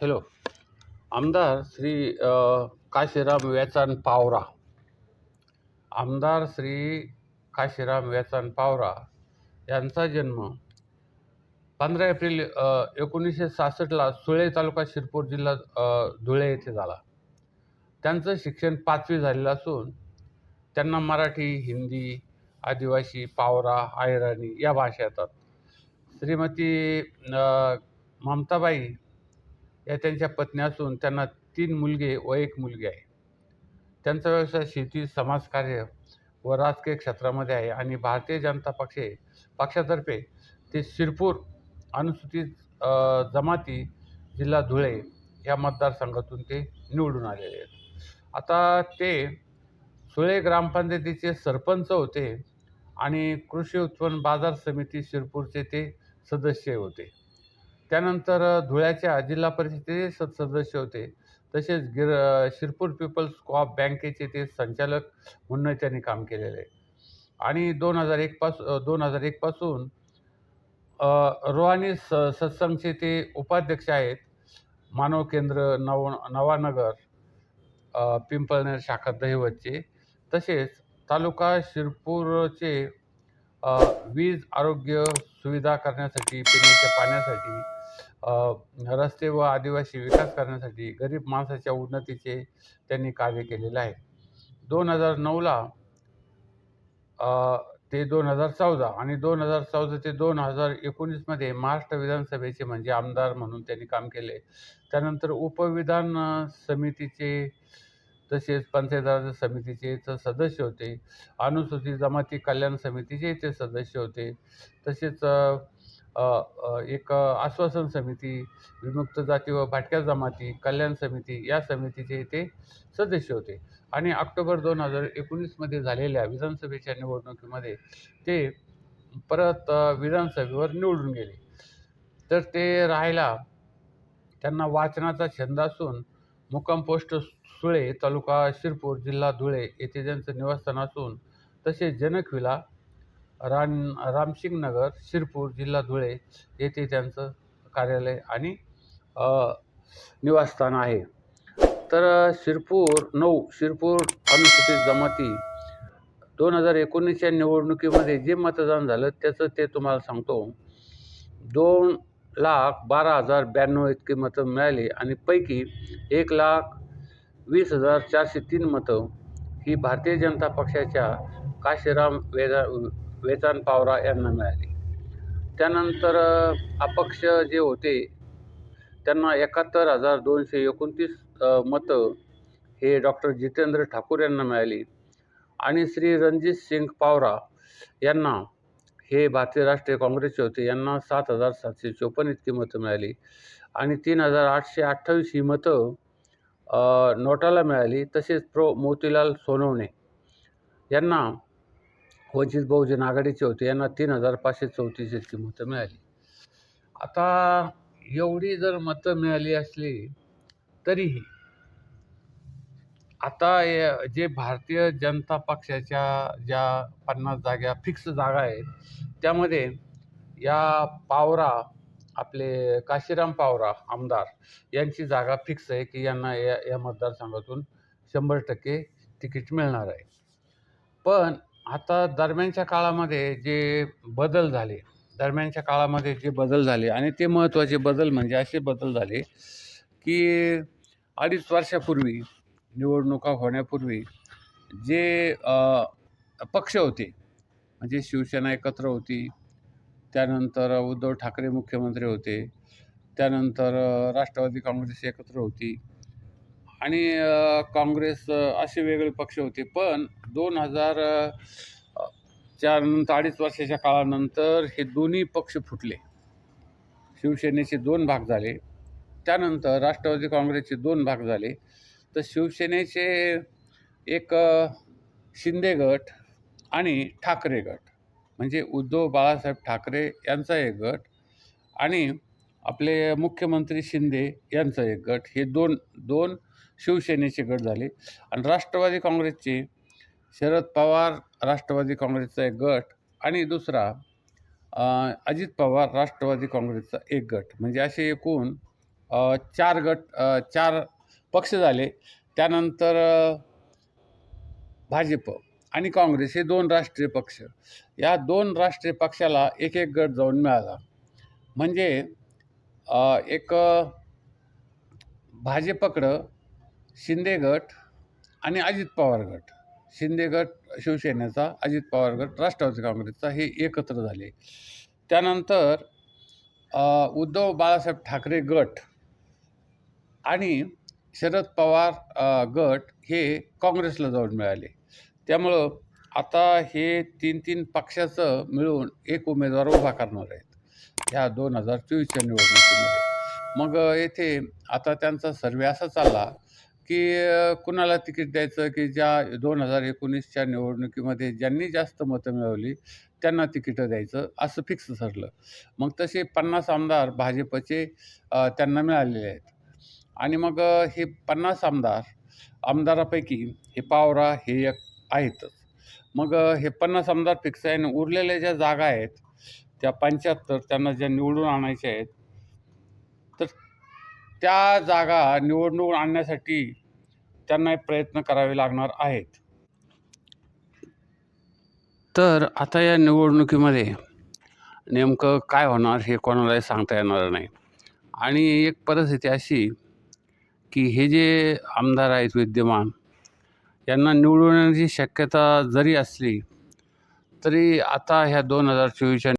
Hello. आमदार श्री काशीराम वेचान पावरा. आमदार श्री काशीराम वेचान पावरा यांचा जन्म पंधरा एप्रिल एकोणीसशे सहासष्टला सुळे तालुका शिरपूर जिल्हा धुळे येथे झाला. त्यांचं शिक्षण पाचवी झालेलं असून त्यांना मराठी हिंदी आदिवासी पावरा आयराणी या भाषा येतात. श्रीमती ममताबाई या त्यांच्या पत्नी असून त्यांना तीन मुलगे व एक मुलगी आहे. त्यांचा व्यवसाय शेती समाजकार्य व राजकीय क्षेत्रामध्ये आहे आणि भारतीय जनता पक्षे पक्षातर्फे ते शिरपूर अनुसूचित जमाती जिल्हा धुळे या मतदारसंघातून ते निवडून आलेले आहेत. आता ते सुळे ग्रामपंचायतीचे सरपंच होते आणि कृषी उत्पन्न बाजार समिती शिरपूरचे ते सदस्य होते. त्यानंतर धुळ्याच्या जिल्हा परिषदेचे सदसदस्य सदस्य होते. तसेच गिर शिरपूर पीपल्स कॉप बँकेचे ते संचालक म्हणून त्यांनी काम केलेलं. आहे आणि दोन हजार एकपास दोन हजार एकपासून रोहानी स सत्संगचे ते उपाध्यक्ष आहेत. मानव केंद्र नव नवानगर पिंपळनेर शाखा दहिवतचे तसेच तालुका शिरपूरचे वीज आरोग्य सुविधा करण्यासाठी पिण्याच्या पाण्यासाठी रस्ते व आदिवासी विकास करण्यासाठी गरीब माणसाच्या उन्नतीचे त्यांनी कार्य केलेलं आहे. दोन हजार नऊला ते दोन हजार चौदा आणि दोन हजार चौदा ते दोन हजार एकोणीसमध्ये महाराष्ट्र विधानसभेचे म्हणजे आमदार म्हणून त्यांनी काम केले. त्यानंतर उपविधान समितीचे तसेच पंचायत राज समितीचे ते सदस्य होते. अनुसूचित जमाती कल्याण समितीचे ते सदस्य होते. तसेच एक आश्वासन समिती विमुक्त जाती व भाटक्या जमाती कल्याण समिती या समितीचे ते सदस्य होते. आणि ऑक्टोबर दोन हजार एकोणीसमध्ये झालेल्या विधानसभेच्या निवडणुकीमध्ये ते परत विधानसभेवर निवडून गेले. तर ते राहायला त्यांना वाचनाचा छंद असून मुक्काम पोस्ट सुळे तालुका शिरपूर जिल्हा धुळे येथे त्यांचं निवासस्थान असून तसेच जनकविला रान रामसिंग नगर शिरपूर जिल्हा धुळे येथे त्यांचं कार्यालय आणि निवासस्थान आहे. तर शिरपूर नऊ शिरपूर अनुसूचित जमाती दोन हजार एकोणीसच्या निवडणुकीमध्ये जे मतदान झालं त्याचं ते तुम्हाला सांगतो. दोन लाख बारा हजार ब्याण्णव इतकी मतं मिळाली आणि पैकी एक लाख वीस हजार चारशे तीन मतं ही भारतीय जनता पक्षाच्या काशीराम वेदा वेचाण पावरा यांना मिळाली. त्यानंतर अपक्ष जे होते त्यांना एकाहत्तर हजार दोनशे एकोणतीस मतं हे डॉक्टर जितेंद्र ठाकूर यांना मिळाली आणि श्री रणजित सिंग पावरा यांना हे भारतीय राष्ट्रीय काँग्रेसचे होते यांना सात हजार सातशे चोपन्न इतकी मतं मिळाली आणि तीन हजार आठशे अठ्ठावीस ही मतं नोटाला मिळाली. तसेच प्रो. मोतीलाल सोनवणे यांना वंचित बहुजन आघाडीचे होते यांना तीन हजार पाचशे चौतीस इतकी मतं मिळाली. आता एवढी जर मतं मिळाली असली तरीही आता जे भारतीय जनता पक्षाच्या ज्या पन्नास जागा फिक्स जागा आहेत त्यामध्ये या पावरा आपले काशीराम पावरा आमदार यांची जागा फिक्स आहे की यांना या या मतदारसंघातून शंभर टक्के तिकीट मिळणार आहे. पण आता दरम्यानच्या काळामध्ये जे बदल झाले दरम्यानच्या काळामध्ये जे बदल झाले आणि ते महत्त्वाचे बदल म्हणजे असे बदल झाले की अडीच वर्षापूर्वी निवडणुका होण्यापूर्वी जे पक्ष होते म्हणजे शिवसेना एकत्र होती त्यानंतर उद्धव ठाकरे मुख्यमंत्री होते त्यानंतर राष्ट्रवादी काँग्रेस एकत्र होती आणि काँग्रेस असे वेगळे पक्ष होते. पण दोन हजार चार नंतर अडीच वर्षाच्या काळानंतर हे दोन्ही पक्ष फुटले. शिवसेनेचे दोन भाग झाले. त्यानंतर राष्ट्रवादी काँग्रेसचे दोन भाग झाले. तर शिवसेनेचे एक शिंदे गट आणि ठाकरे गट. म्हणजे उद्धव बाळासाहेब ठाकरे यांचा एक गट आणि आपले मुख्यमंत्री शिंदे यांचा एक गट. हे दोन दोन शिवसेनेचे गट झाले. आणि राष्ट्रवादी काँग्रेसचे शरद पवार राष्ट्रवादी काँग्रेसचा एक गट आणि दुसरा अजित पवार राष्ट्रवादी काँग्रेसचा एक गट. म्हणजे असे एकूण चार गट चार पक्ष झाले. त्यानंतर भाजप आणि काँग्रेस हे दोन राष्ट्रीय पक्ष. या दोन राष्ट्रीय पक्षाला एक एक गट जाऊन मिळाला. म्हणजे एक भाजपकडं शिंदे गट आणि अजित पवार गट. शिंदे गट शिवसेनेचा अजित पवार गट राष्ट्रवादी काँग्रेसचा हे एकत्र झाले. त्यानंतर उद्धव बाळासाहेब ठाकरे गट आणि शरद पवार गट हे काँग्रेसला जाऊन मिळाले. त्यामुळं आता हे तीन तीन पक्षाचं मिळून एक उमेदवार उभा करणार आहेत. ह्या दोन हजार चोवीसच्या निवडणुकीमध्ये. मग येथे आता त्यांचा सर्वे असा चालला की कुणाला तिकीट द्यायचं की ज्या दोन हजार एकोणीसच्या निवडणुकीमध्ये ज्यांनी जास्त मतं मिळवली त्यांना तिकीटं द्यायचं असं फिक्स ठरलं. मग तसे पन्नास आमदार भाजपचे त्यांना मिळालेले आहेत. आणि मग हे पन्नास आमदार आमदारापैकी हे पावरा हे एक आहेतच. मग हे पन्नास आमदार फिक्स आहे आणि उरलेल्या ज्या जागा आहेत त्या पंच्याहत्तर त्यांना ज्या निवडून आणायच्या आहेत त्या जागा निवडणूक आणण्यासाठी त्यांना प्रयत्न करावे लागणार आहेत. तर आता या निवडणुकीमध्ये नेमकं काय होणार हे कोणालाही सांगता येणार नाही. आणि एक परिस्थिती अशी की हे जे आमदार आहेत विद्यमान यांना निवडून येण्याची शक्यता जरी असली तरी आता ह्या दोन हजार चोवीसच्या